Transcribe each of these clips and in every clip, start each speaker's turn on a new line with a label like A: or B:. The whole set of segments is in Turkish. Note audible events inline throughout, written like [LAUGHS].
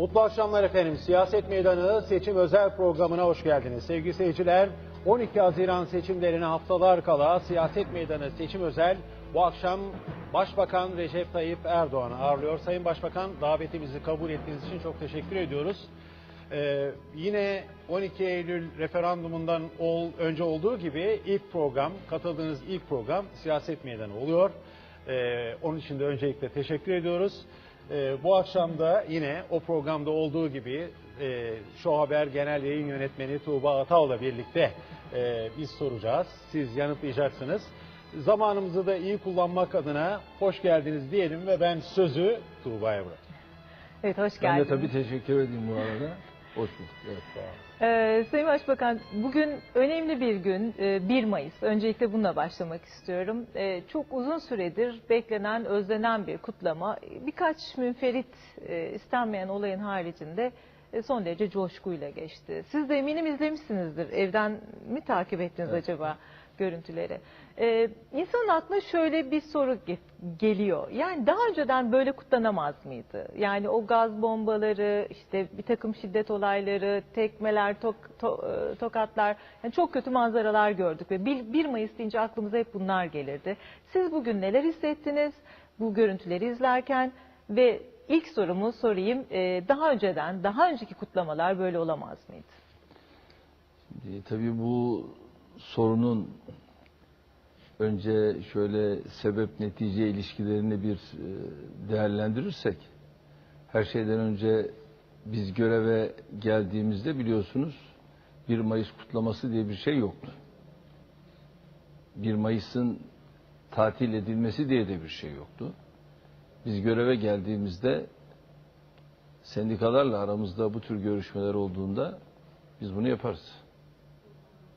A: Mutlu akşamlar efendim. Siyaset Meydanı seçim özel programına hoş geldiniz. Sevgili seyirciler, 12 Haziran seçimlerine haftalar kala Siyaset Meydanı seçim özel bu akşam Başbakan Recep Tayyip Erdoğan'ı ağırlıyor. Sayın Başbakan davetimizi kabul ettiğiniz için çok teşekkür ediyoruz. Ee, yine 12 Eylül referandumundan ol, önce olduğu gibi ilk program, katıldığınız ilk program Siyaset Meydanı oluyor. Ee, onun için de öncelikle teşekkür ediyoruz. Ee, bu akşam da yine o programda olduğu gibi e, Show Haber Genel Yayın Yönetmeni Tuğba Atao'la birlikte e, biz soracağız. Siz yanıtlayacaksınız. Zamanımızı da iyi kullanmak adına hoş geldiniz diyelim ve ben sözü Tuğba'ya bırakıyorum.
B: Evet hoş
C: Ben de
B: geldiniz.
C: tabii teşekkür edeyim bu arada. Hoş bulduk. Evet, sağ olun.
B: Ee, Sayın Başbakan bugün önemli bir gün e, 1 Mayıs. Öncelikle bununla başlamak istiyorum. E, Çok uzun süredir beklenen, özlenen bir kutlama. Birkaç münferit e, istenmeyen olayın haricinde e, son derece coşkuyla geçti. Siz de eminim izlemişsinizdir. Evden mi takip ettiniz acaba görüntüleri? Ee, insanın aklına şöyle bir soru ge- geliyor. Yani daha önceden böyle kutlanamaz mıydı? Yani o gaz bombaları, işte bir takım şiddet olayları, tekmeler, tok- to- e, tokatlar, yani çok kötü manzaralar gördük ve 1, 1 Mayıs deyince aklımıza hep bunlar gelirdi. Siz bugün neler hissettiniz bu görüntüleri izlerken ve ilk sorumu sorayım. Ee, daha önceden, daha önceki kutlamalar böyle olamaz mıydı?
C: Tabii bu sorunun önce şöyle sebep netice ilişkilerini bir e, değerlendirirsek her şeyden önce biz göreve geldiğimizde biliyorsunuz 1 Mayıs kutlaması diye bir şey yoktu. 1 Mayıs'ın tatil edilmesi diye de bir şey yoktu. Biz göreve geldiğimizde sendikalarla aramızda bu tür görüşmeler olduğunda biz bunu yaparız.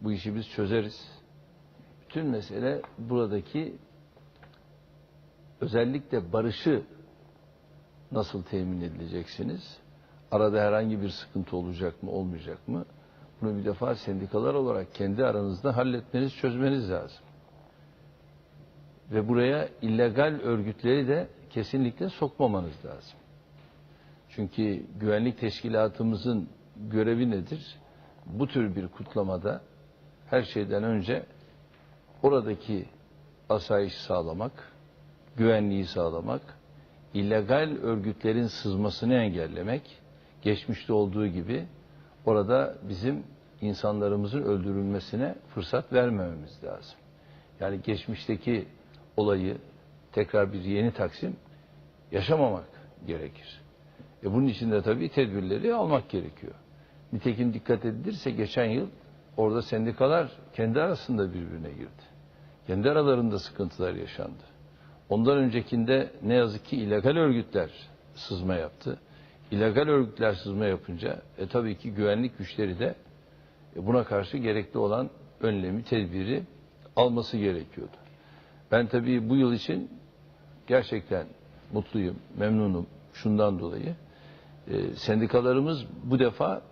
C: Bu işi biz çözeriz. Bütün mesele buradaki özellikle barışı nasıl temin edileceksiniz? Arada herhangi bir sıkıntı olacak mı, olmayacak mı? Bunu bir defa sendikalar olarak kendi aranızda halletmeniz, çözmeniz lazım. Ve buraya illegal örgütleri de kesinlikle sokmamanız lazım. Çünkü güvenlik teşkilatımızın görevi nedir? Bu tür bir kutlamada her şeyden önce oradaki asayişi sağlamak, güvenliği sağlamak, illegal örgütlerin sızmasını engellemek, geçmişte olduğu gibi orada bizim insanlarımızın öldürülmesine fırsat vermememiz lazım. Yani geçmişteki olayı tekrar bir yeni Taksim yaşamamak gerekir. E bunun için de tabii tedbirleri almak gerekiyor. Nitekim dikkat edilirse geçen yıl orada sendikalar kendi arasında birbirine girdi. Kendi aralarında sıkıntılar yaşandı. Ondan öncekinde ne yazık ki illegal örgütler sızma yaptı. İllegal örgütler sızma yapınca e, tabii ki güvenlik güçleri de e, buna karşı gerekli olan önlemi, tedbiri alması gerekiyordu. Ben tabii bu yıl için gerçekten mutluyum, memnunum şundan dolayı. E, sendikalarımız bu defa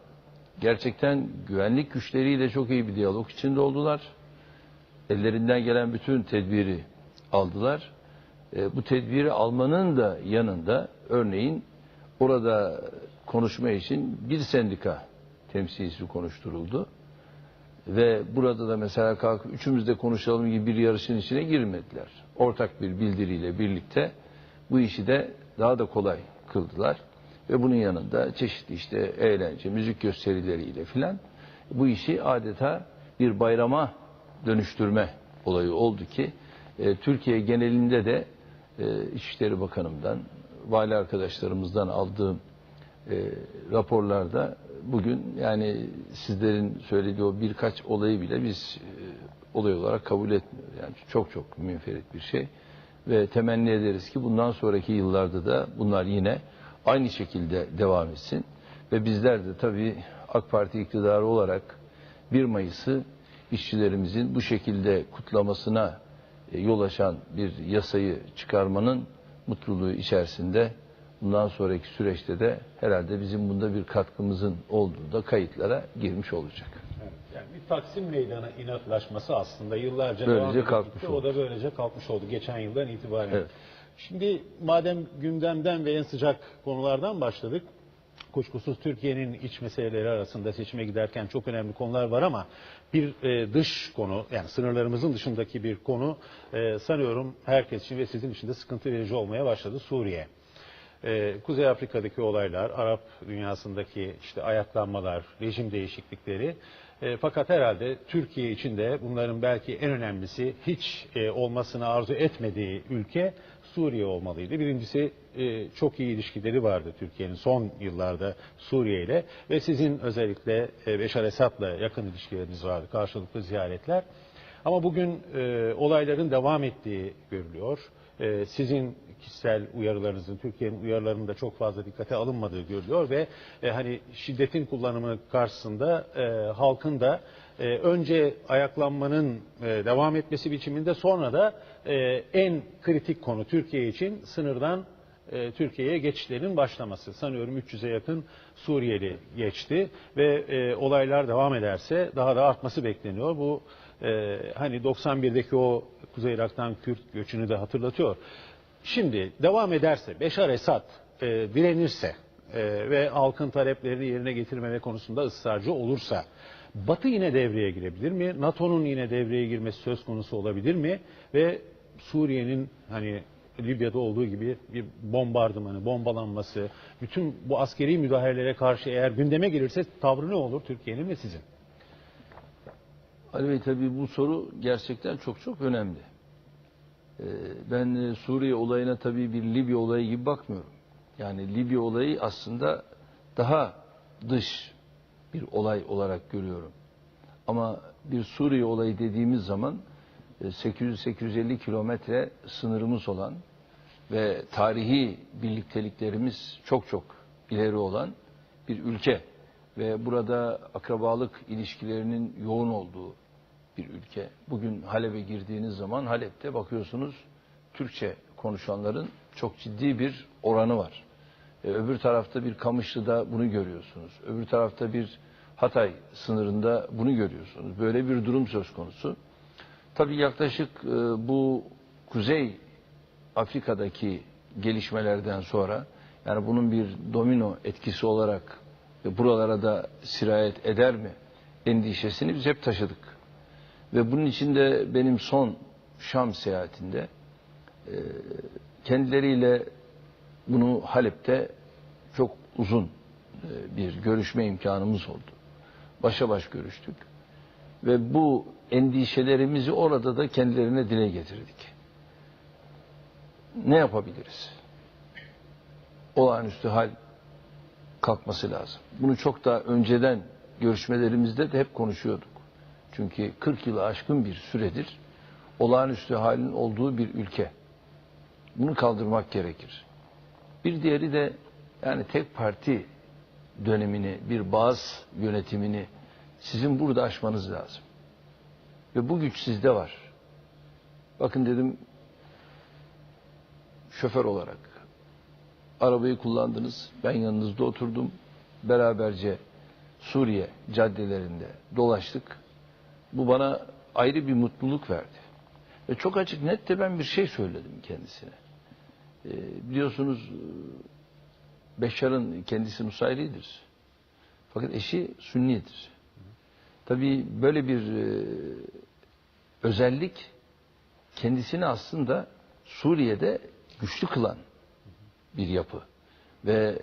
C: gerçekten güvenlik güçleriyle çok iyi bir diyalog içinde oldular. Ellerinden gelen bütün tedbiri aldılar. E, bu tedbiri almanın da yanında örneğin orada konuşma için bir sendika temsilcisi konuşturuldu. Ve burada da mesela kalkıp üçümüz de konuşalım gibi bir yarışın içine girmediler. Ortak bir bildiriyle birlikte bu işi de daha da kolay kıldılar. Ve bunun yanında çeşitli işte eğlence, müzik gösterileriyle filan bu işi adeta bir bayrama dönüştürme olayı oldu ki e, Türkiye genelinde de e, İçişleri Bakanım'dan, vali arkadaşlarımızdan aldığım e, raporlarda bugün yani sizlerin söylediği o birkaç olayı bile biz e, olay olarak kabul etmiyoruz. Yani çok çok münferit bir şey ve temenni ederiz ki bundan sonraki yıllarda da bunlar yine aynı şekilde devam etsin ve bizler de tabii AK Parti iktidarı olarak 1 Mayıs'ı işçilerimizin bu şekilde kutlamasına e, yol açan bir yasayı çıkarmanın mutluluğu içerisinde bundan sonraki süreçte de herhalde bizim bunda bir katkımızın olduğu da kayıtlara girmiş olacak.
A: Evet, Yani bir Taksim Meydanı inatlaşması aslında yıllarca
C: Böylece kalkmış
A: gitti.
C: oldu.
A: O da böylece kalkmış oldu geçen yıldan itibaren.
C: Evet.
A: Şimdi madem gündemden ve en sıcak konulardan başladık. Kuşkusuz Türkiye'nin iç meseleleri arasında seçime giderken çok önemli konular var ama bir e, dış konu yani sınırlarımızın dışındaki bir konu e, sanıyorum herkes için ve sizin için de sıkıntı verici olmaya başladı Suriye. Ee, Kuzey Afrika'daki olaylar, Arap dünyasındaki işte ayaklanmalar, rejim değişiklikleri. Ee, fakat herhalde Türkiye için de bunların belki en önemlisi hiç e, olmasını arzu etmediği ülke Suriye olmalıydı. Birincisi e, çok iyi ilişkileri vardı Türkiye'nin son yıllarda Suriye ile ve sizin özellikle e, Beşar Esad'la yakın ilişkileriniz vardı, karşılıklı ziyaretler. Ama bugün e, olayların devam ettiği görülüyor. E, sizin kişisel uyarılarınızın, Türkiye'nin uyarılarının da çok fazla dikkate alınmadığı görülüyor ve e, hani şiddetin kullanımı karşısında e, halkın da e, önce ayaklanmanın e, devam etmesi biçiminde sonra da e, en kritik konu Türkiye için sınırdan e, Türkiye'ye geçişlerin başlaması. Sanıyorum 300'e yakın Suriyeli geçti ve e, olaylar devam ederse daha da artması bekleniyor. Bu e, hani 91'deki o Kuzey Irak'tan Kürt göçünü de hatırlatıyor. Şimdi devam ederse Beşar Esad e, direnirse e, ve halkın taleplerini yerine getirmeme konusunda ısrarcı olursa Batı yine devreye girebilir mi? NATO'nun yine devreye girmesi söz konusu olabilir mi? Ve Suriye'nin hani Libya'da olduğu gibi bir bombardımanı, bombalanması, bütün bu askeri müdahalelere karşı eğer gündeme gelirse tavrı ne olur Türkiye'nin ve sizin?
C: Ali Bey tabii bu soru gerçekten çok çok önemli. Ee, Ben e, Suriye olayına tabii bir Libya olayı gibi bakmıyorum. Yani Libya olayı aslında daha dış bir olay olarak görüyorum. Ama bir Suriye olayı dediğimiz zaman 800-850 kilometre sınırımız olan ve tarihi birlikteliklerimiz çok çok ileri olan bir ülke ve burada akrabalık ilişkilerinin yoğun olduğu bir ülke. Bugün Halep'e girdiğiniz zaman Halep'te bakıyorsunuz Türkçe konuşanların çok ciddi bir oranı var. E, öbür tarafta bir Kamışlı'da bunu görüyorsunuz. Öbür tarafta bir Hatay sınırında bunu görüyorsunuz. Böyle bir durum söz konusu. Tabii yaklaşık e, bu Kuzey Afrika'daki gelişmelerden sonra yani bunun bir domino etkisi olarak e, buralara da sirayet eder mi endişesini biz hep taşıdık. Ve bunun içinde benim son Şam seyahatinde e, kendileriyle bunu Halep'te çok uzun e, bir görüşme imkanımız oldu. Başa baş görüştük. Ve bu endişelerimizi orada da kendilerine dile getirdik. Ne yapabiliriz? Olağanüstü hal kalkması lazım. Bunu çok daha önceden görüşmelerimizde de hep konuşuyorduk. Çünkü 40 yılı aşkın bir süredir olağanüstü halin olduğu bir ülke. Bunu kaldırmak gerekir. Bir diğeri de yani tek parti dönemini, bir bazı yönetimini sizin burada aşmanız lazım. Ve bu güç sizde var. Bakın dedim şoför olarak arabayı kullandınız. Ben yanınızda oturdum. Beraberce Suriye caddelerinde dolaştık. Bu bana ayrı bir mutluluk verdi. Ve çok açık net de ben bir şey söyledim kendisine. Ee, biliyorsunuz Beşar'ın kendisi Nusayri'dir. Fakat eşi Sünnidir. Tabii böyle bir e, özellik kendisini aslında Suriye'de güçlü kılan bir yapı. Ve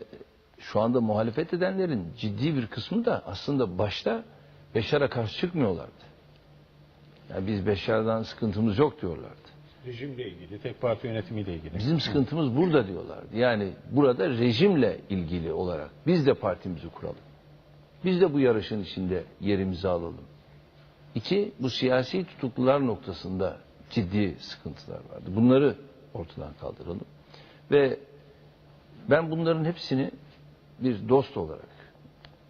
C: şu anda muhalefet edenlerin ciddi bir kısmı da aslında başta Beşar'a karşı çıkmıyorlardı. Yani biz Beşar'dan sıkıntımız yok diyorlardı.
A: Rejimle ilgili, tek parti yönetimiyle ilgili.
C: Bizim sıkıntımız burada diyorlardı. Yani burada rejimle ilgili olarak biz de partimizi kuralım. Biz de bu yarışın içinde yerimizi alalım. İki, bu siyasi tutuklular noktasında ciddi sıkıntılar vardı. Bunları ortadan kaldıralım. Ve ben bunların hepsini bir dost olarak,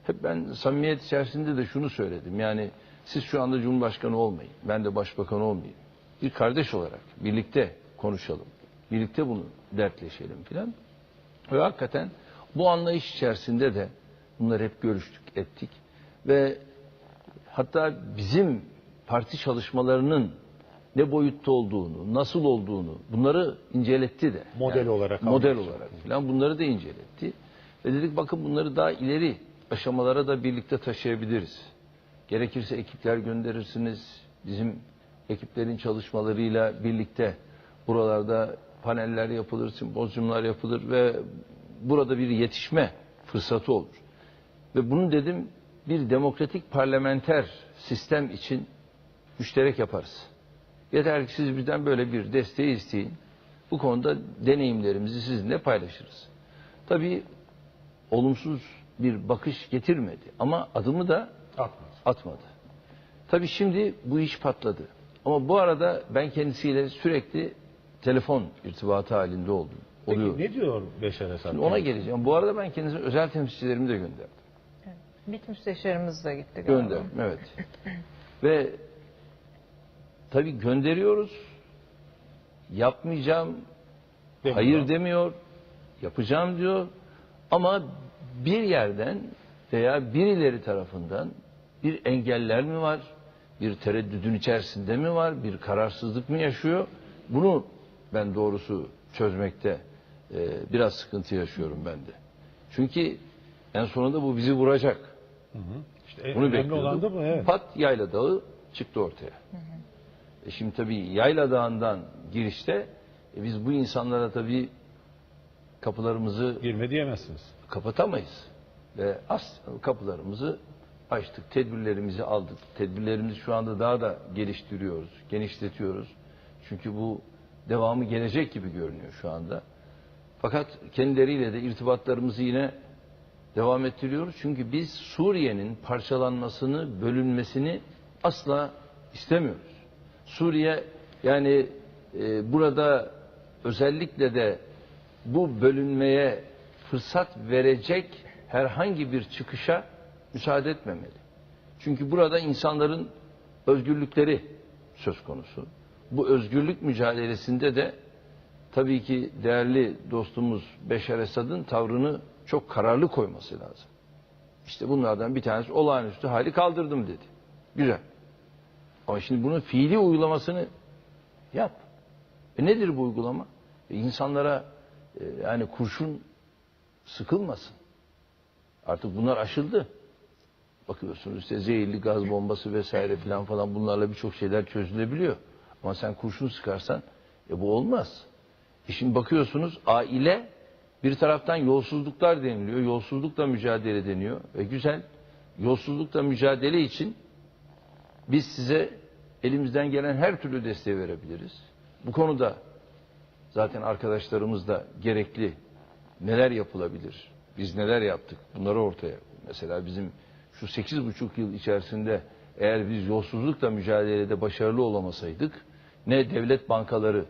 C: hep ben samimiyet içerisinde de şunu söyledim. Yani siz şu anda Cumhurbaşkanı olmayın, ben de Başbakan olmayayım. Bir kardeş olarak birlikte konuşalım, birlikte bunu dertleşelim filan. Ve hakikaten bu anlayış içerisinde de bunları hep görüştük, ettik. Ve hatta bizim parti çalışmalarının ne boyutta olduğunu, nasıl olduğunu bunları inceletti de.
A: Model olarak
C: Model olarak falan bunları da inceletti. Ve dedik bakın bunları daha ileri aşamalara da birlikte taşıyabiliriz. Gerekirse ekipler gönderirsiniz. Bizim ekiplerin çalışmalarıyla birlikte buralarda paneller yapılır, simpozyumlar yapılır ve burada bir yetişme fırsatı olur. Ve bunu dedim bir demokratik parlamenter sistem için müşterek yaparız. Yeter ki siz bizden böyle bir desteği isteyin. Bu konuda deneyimlerimizi sizinle paylaşırız. Tabii olumsuz bir bakış getirmedi ama adımı da
A: Atmaz.
C: atmadı. Tabii şimdi bu iş patladı. Ama bu arada ben kendisiyle sürekli telefon irtibatı halinde oldum.
A: Peki
C: Oluyor.
A: ne diyor Beşar Esad?
C: Şimdi ona geleceğim. Bu arada ben kendisine özel temsilcilerimi de gönderdim.
B: MİT müsteşarımız da gitti galiba.
C: Gönderdim evet. [LAUGHS] Ve tabii gönderiyoruz. Yapmayacağım.
A: Demiyor.
C: Hayır demiyor. Yapacağım diyor. Ama bir yerden veya birileri tarafından bir engeller mi var? Bir tereddüdün içerisinde mi var? Bir kararsızlık mı yaşıyor? Bunu ben doğrusu çözmekte e, biraz sıkıntı yaşıyorum ben de. Çünkü en sonunda bu bizi vuracak.
A: İşte en
C: Bunu
A: önemli olan da bu. Evet.
C: Pat Yayla Dağı çıktı ortaya. E şimdi tabii Yayla Dağı'ndan girişte e biz bu insanlara tabii kapılarımızı
A: Girme diyemezsiniz.
C: kapatamayız. Ve as kapılarımızı açtık, tedbirlerimizi aldık. Tedbirlerimizi şu anda daha da geliştiriyoruz, genişletiyoruz. Çünkü bu devamı gelecek gibi görünüyor şu anda. Fakat kendileriyle de irtibatlarımızı yine devam ettiriyoruz. Çünkü biz Suriye'nin parçalanmasını, bölünmesini asla istemiyoruz. Suriye yani e, burada özellikle de bu bölünmeye fırsat verecek herhangi bir çıkışa müsaade etmemeli. Çünkü burada insanların özgürlükleri söz konusu. Bu özgürlük mücadelesinde de tabii ki değerli dostumuz Beşar Esad'ın tavrını çok kararlı koyması lazım. İşte bunlardan bir tanesi olağanüstü hali kaldırdım dedi. Güzel. Ama şimdi bunun fiili uygulamasını yap. E nedir bu uygulama? E insanlara e, yani kurşun sıkılmasın. Artık bunlar aşıldı. Bakıyorsunuz işte zehirli gaz bombası vesaire filan falan bunlarla birçok şeyler çözülebiliyor. Ama sen kurşun sıkarsan e bu olmaz. E şimdi bakıyorsunuz aile bir taraftan yolsuzluklar deniliyor. Yolsuzlukla mücadele deniyor. E güzel. Yolsuzlukla mücadele için biz size elimizden gelen her türlü desteği verebiliriz. Bu konuda zaten arkadaşlarımız da gerekli neler yapılabilir, biz neler yaptık bunları ortaya. Mesela bizim şu sekiz buçuk yıl içerisinde eğer biz yolsuzlukla mücadelede başarılı olamasaydık ne devlet bankaları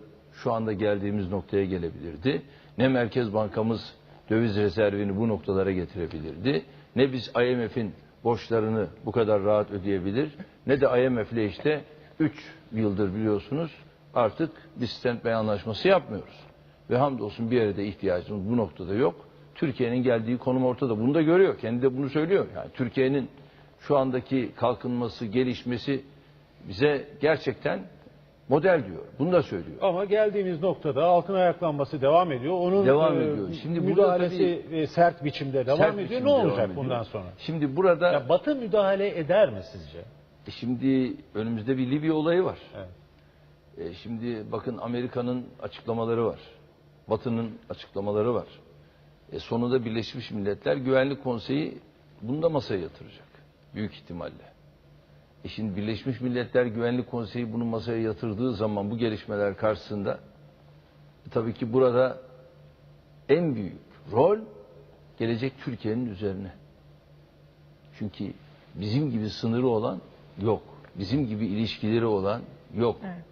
C: şu anda geldiğimiz noktaya gelebilirdi, ne Merkez Bankamız döviz rezervini bu noktalara getirebilirdi, ne biz IMF'in borçlarını bu kadar rahat ödeyebilir, ne de IMF ile işte 3 yıldır biliyorsunuz artık bir standby anlaşması yapmıyoruz. Ve hamdolsun bir yere de ihtiyacımız bu noktada yok. Türkiye'nin geldiği konum ortada. Bunu da görüyor. Kendi de bunu söylüyor. Yani Türkiye'nin şu andaki kalkınması, gelişmesi bize gerçekten model diyor. Bunu da söylüyor.
A: Ama geldiğimiz noktada halkın ayaklanması devam ediyor. Onun
C: Devam
A: e,
C: ediyor. Şimdi
A: müdahalesi e, sert biçimde devam
C: Sert
A: ediyor.
C: biçimde
A: Ne olacak
C: devam ediyor.
A: bundan sonra?
C: Şimdi burada
A: Ya Batı müdahale eder mi sizce?
C: e, şimdi önümüzde bir Libya olayı var.
A: Evet.
C: E, şimdi bakın Amerika'nın açıklamaları var. Batı'nın açıklamaları var. E, sonunda Birleşmiş Milletler Güvenlik Konseyi bunu da masaya yatıracak. Büyük ihtimalle. E şimdi Birleşmiş Milletler Güvenlik Konseyi bunu masaya yatırdığı zaman bu gelişmeler karşısında e, tabii ki burada en büyük rol gelecek Türkiye'nin üzerine. Çünkü bizim gibi sınırı olan yok. Bizim gibi ilişkileri olan yok.
B: Evet.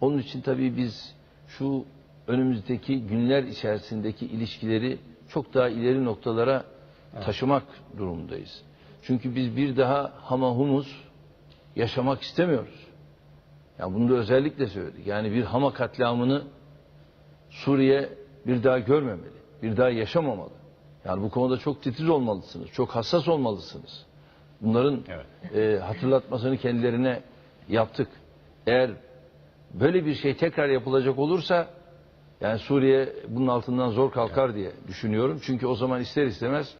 C: Onun için tabii biz şu önümüzdeki günler içerisindeki ilişkileri çok daha ileri noktalara taşımak durumundayız. Çünkü biz bir daha hamahumuz yaşamak istemiyoruz. Ya bunu da özellikle söyledik. Yani bir Hama katliamını Suriye bir daha görmemeli. Bir daha yaşamamalı. Yani bu konuda çok titiz olmalısınız. Çok hassas olmalısınız. Bunların
A: Evet.
C: e, hatırlatmasını kendilerine yaptık. Eğer böyle bir şey tekrar yapılacak olursa Yani Suriye bunun altından zor kalkar diye düşünüyorum. Çünkü o zaman ister istemez